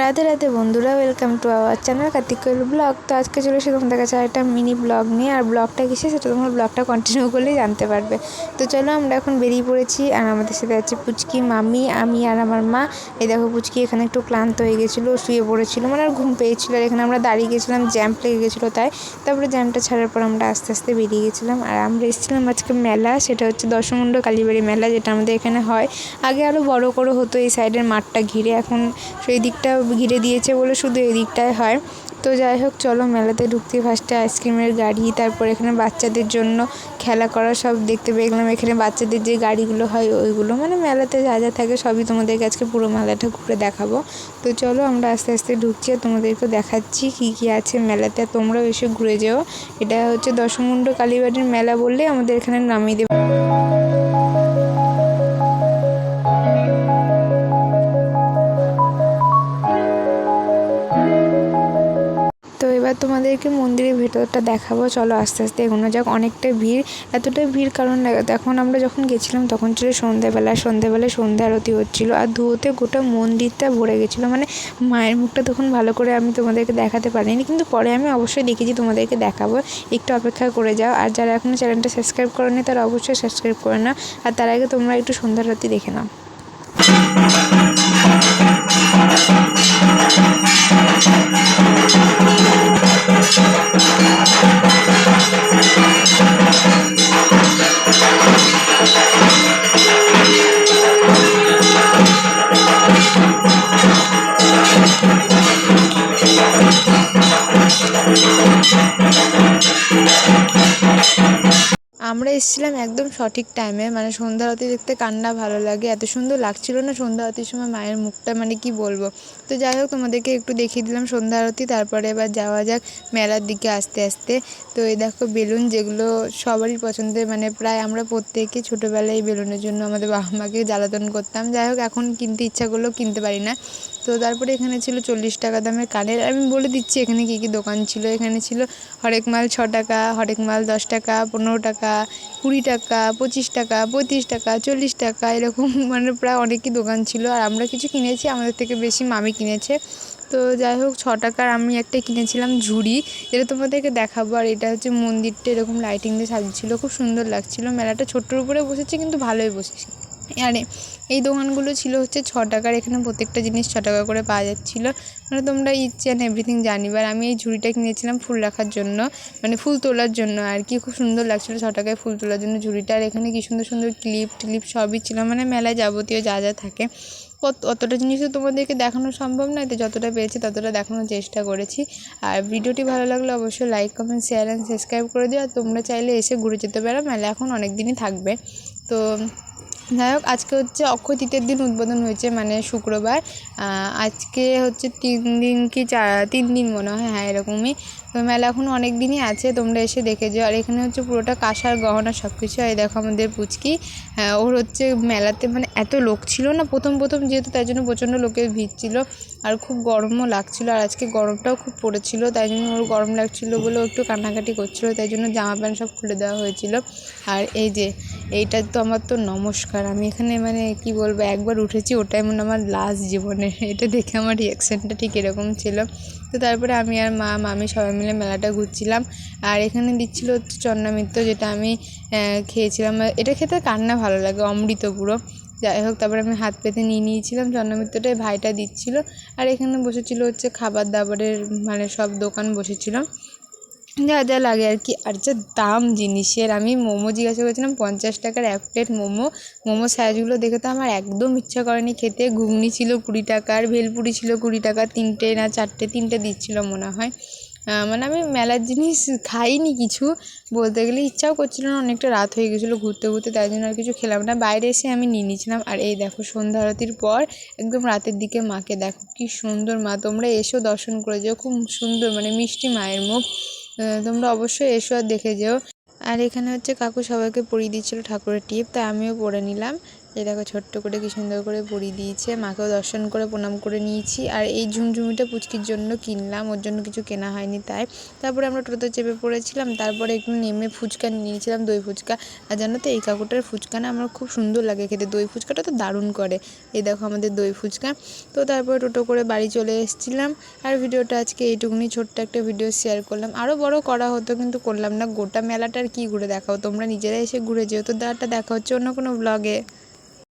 রাধে রাধে বন্ধুরা welcome to our channel Kartik Koyel blog তো আজকে চলে এসে তোমাদের কাছে একটা মিনি ব্লগ নিয়ে, আর ব্লগটা কিসে সেটা তোমরা ব্লগটা কন্টিনিউ করলেই জানতে পারবে। তো চলো আমরা এখন বেরিয়ে পড়েছি, আর আমাদের সাথে আছে পুচকি মামি, আমি আর আমার মা। এই দেখো পুচকি এখানে একটু ক্লান্ত হয়ে গেছিল, শুয়ে পড়েছিল মানে আর ঘুম পেয়েছিলো আর এখানে আমরা দাঁড়িয়ে গেছিলাম জ্যাম্প লেগে গেছিল তাই। তারপরে জ্যাম্পটা ছাড়ার পর আমরা আস্তে আস্তে বেরিয়ে গেছিলাম, আর আমরা এসেছিলাম আজকে মেলা, সেটা হচ্ছে দশমুণ্ড কালীবাড়ি মেলা, যেটা আমাদের এখানে হয়। আগে আরও বড় করে হতো এই সাইডের মাঠটা ঘিরে, এখন সেই দিকটা ঘিরে দিয়েছে বলে শুধু এই দিকটায় হয়। তো যাই হোক, চলো মেলাতে ঢুকতে ফার্স্টে আইসক্রিমের গাড়ি, তারপর এখানে বাচ্চাদের জন্য খেলা করা সব দেখতে পেলাম এখানে বাচ্চাদের যে গাড়িগুলো হয়, ওইগুলো মানে মেলাতে যা যা থাকে সবই তোমাদেরকে আজকে পুরো মেলাটা ঘুরে দেখাবো। তো চলো আমরা আস্তে আস্তে ঢুকছি আর তোমাদেরকে দেখাচ্ছি কী কী আছে মেলাতে। তোমরাও এসে ঘুরে যেও। এটা হচ্ছে দশমুণ্ড কালীবাড়ির মেলা বললে আমাদের এখানে নামিয়ে দেবে। এবার তোমাদেরকে মন্দিরের ভেতরটা দেখাবো। চলো আস্তে আস্তে এগোনো যাক। অনেকটা ভিড় এতটা ভিড় কারণ এখন আমরা যখন গেছিলাম তখন ছিল সন্ধ্যেবেলা সন্ধ্যেবেলায় সন্ধ্যা আরতি হচ্ছিল আর ধুয়োতে গোটা মন্দিরটা ভরে গেছিল। মানে মায়ের মুখটা তখন ভালো করে আমি তোমাদেরকে দেখাতে পারিনি, কিন্তু পরে আমি অবশ্যই দেখেছি, তোমাদেরকে দেখাবো। একটু অপেক্ষা করে যাও। আর যারা এখনও চ্যানেলটা সাবস্ক্রাইব করেনি, তারা অবশ্যই সাবস্ক্রাইব করে নাও। আর তার আগে তোমরা একটু সন্ধ্যা আরতি দেখে নাও। এসেছিলাম একদম সঠিক টাইমে মানে সন্ধ্যা আরতি দেখতে কার না ভালো লাগে। এত সুন্দর লাগছিল না সন্ধ্যা আরতির সময় মায়ের মুখটা মানে কি বলব? তো যাই হোক, তোমাদেরকে একটু দেখিয়ে দিলাম সন্ধ্যা আরতি তারপরে এবার যাওয়া যাক মেলার দিকে আস্তে আস্তে। তো এই দেখো বেলুন যেগুলো সবারই পছন্দের মানে প্রায় আমরা প্রত্যেকে ছোটোবেলায় এই বেলুনের জন্য আমাদের বাবা মাকে জ্বালাতন করতাম। যাই হোক, এখন কিনতে ইচ্ছা করলেও কিনতে পারি না। তো তারপরে এখানে ছিল চল্লিশ টাকা দামের কানের। আমি বলে দিচ্ছি, এখানে কী কী দোকান ছিল? এখানে ছিল হরেক মাল ছ টাকা, হরেক মাল দশ টাকা, পনেরো টাকা কুড়ি টাকা, পঁচিশ টাকা, পঁয়ত্রিশ টাকা, চল্লিশ টাকা, এরকম মানে প্রায় অনেকই দোকান ছিল। আর আমরা কিছু কিনেছি, আমাদের থেকে বেশি মামি কিনেছে। তো যাই হোক, ছ টাকার আমি একটা কিনেছিলাম ঝুড়ি। যেটা তোমাদেরকে দেখাবো। আর এটা হচ্ছে মন্দিরটা, এরকম লাইটিং দিয়ে সাজিয়েছিলো। খুব সুন্দর লাগছিল। মেলাটা ছোট্টর উপরে বসেছে, কিন্তু ভালোই বসেছে। আরে, এই দোকানগুলো ছিল হচ্ছে ছ টাকার, এখানে প্রত্যেকটা জিনিস ছ টাকা করে পাওয়া যাচ্ছিল। মানে তোমরা ইচ্ছে অ্যান্ড এভরিথিং জানিবে। আর আমি এই ঝুড়িটা কিনেছিলাম ফুল রাখার জন্য মানে ফুল তোলার জন্য আর কি। খুব সুন্দর লাগছিল ছ টাকায় ফুল তোলার জন্য ঝুড়িটা। আর এখানে কি সুন্দর সুন্দর ক্লিপ টিলিপ সবই ছিল। মানে মেলায় যাবতীয় যা যা থাকে। কত, অতটা জিনিস তো তোমাদেরকে দেখানো সম্ভব নয়। তো যতটা পেরেছি ততটা দেখানোর চেষ্টা করেছি। আর ভিডিওটি ভালো লাগলে অবশ্যই like comment share and subscribe করে দিও। আর তোমরা চাইলে এসে ঘুরে যেতে পারো। মেলা এখন অনেক দিনই থাকবে। তো যাই হোক, আজকে হচ্ছে অক্ষয় তৃতীয় দিন উদ্বোধন হয়েছে মানে শুক্রবার। আজকে হচ্ছে তিন দিন কি চার তিন দিন মনে হয় হ্যাঁ এরকমই। তো মেলা এখন অনেক দিনই আছে, তোমরা এসে দেখে যাও। আর এখানে হচ্ছে পুরোটা কাঁসার গহনা সব কিছু আর দেখো আমাদের পুচকি ওর হচ্ছে মেলাতে মানে এত লোক ছিল না প্রথম প্রথম, যেহেতু তাই জন্য প্রচণ্ড লোকের ভিড় ছিল আর খুব গরমও লাগছিল। আর আজকে গরমটাও খুব পড়েছিল, তাই জন্য ওর গরম লাগছিল বলে একটু কান্নাকাটি করছিল, তাই জন্য জামা প্যান্ট সব খুলে দেওয়া হয়েছিল। আর এই যে, এইটা তো আমার তো নমস্কার। আমি এখানে মানে কি বলব, একবার উঠেছি, ওটাই মনে আমার লাস্ট জীবনে এটা দেখে আমার রিয়াকশানটা ঠিক এরকম ছিল। তো তারপরে আমি আর মা, মামি সবাই মেলাটা ঘুরছিলাম। আর এখানে দিচ্ছিল হচ্ছে চন্নামিত্র যেটা আমি খেয়েছিলাম। এটা খেতে কার না ভালো লাগে, অমৃত পুরো যাই হোক, তারপরে আমি হাত পেতে নিয়ে নিয়েছিলাম, চন্দ্রমিত্রটাই ভাইটা দিচ্ছিল। আর এখানে বসেছিল হচ্ছে খাবার দাবারের মানে সব দোকান বসেছিল। যা যা লাগে আর কি। আর যা দাম জিনিসের, আমি মোমো জিজ্ঞাসা করেছিলাম, পঞ্চাশ টাকার এক প্লেট মোমো। মোমো সাইজগুলো দেখে তো আমার একদম ইচ্ছা করেনি খেতে। ঘুগনি ছিল কুড়ি টাকার, ভেলপুরি ছিল কুড়ি টাকা, তিনটে না চারটে, তিনটে দিচ্ছিল মনে হয়। মানে আমি মেলার জিনিস খাইনি কিছু। বলতে গেলে ইচ্ছাও করছিল না, অনেকটা রাত হয়ে গেছিল ঘুরতে ঘুরতে, তাই জন্য আর কিছু খেলাম না। বাইরে এসে আমি নিয়ে নিয়েছিলাম, আর এই দেখো সন্ধ্যা আরতির পর একদম রাতের দিকে মাকে দেখো, কি সুন্দর মা। তোমরা এসো দর্শন করে যেও, খুব সুন্দর মানে মিষ্টি মায়ের মুখ। তোমরা অবশ্যই এসো আর দেখে যেও। আর এখানে হচ্ছে কাকু সবাইকে পরিয়ে দিচ্ছিল ঠাকুরের টিপ, তাই আমিও পরে নিলাম। এই দেখো ছোট্ট করে কি সুন্দর করে পরিয়ে দিয়েছে। মাকেও দর্শন করে, প্রণাম করে নিয়েছি। আর এই ঝুমঝুমিটা পুচকির জন্য কিনলাম, ওর জন্য কিছু কেনা হয়নি তাই। তারপরে আমরা টোটোতে চেপে পড়েছিলাম, তারপরে একটু নেমে ফুচকা নিয়েছিলাম, দই ফুচকা। আর জানো তো, এই কাকুটার ফুচকা না আমার খুব সুন্দর লাগে খেতে। দই ফুচকাটা তো দারুণ করে। এই দেখো আমাদের দই ফুচকা। তো তারপরে টোটো করে বাড়ি চলে এসেছিলাম। আর ভিডিওটা আজকে এইটুকুনি, ছোট্ট একটা ভিডিও শেয়ার করলাম। আরও বড় করা হতো, কিন্তু করলাম না। গোটা মেলাটা আর কী ঘুরে দেখাও? তোমরা নিজেরা এসে ঘুরে যেও। তো দেখা হচ্ছে অন্য কোনো ব্লগে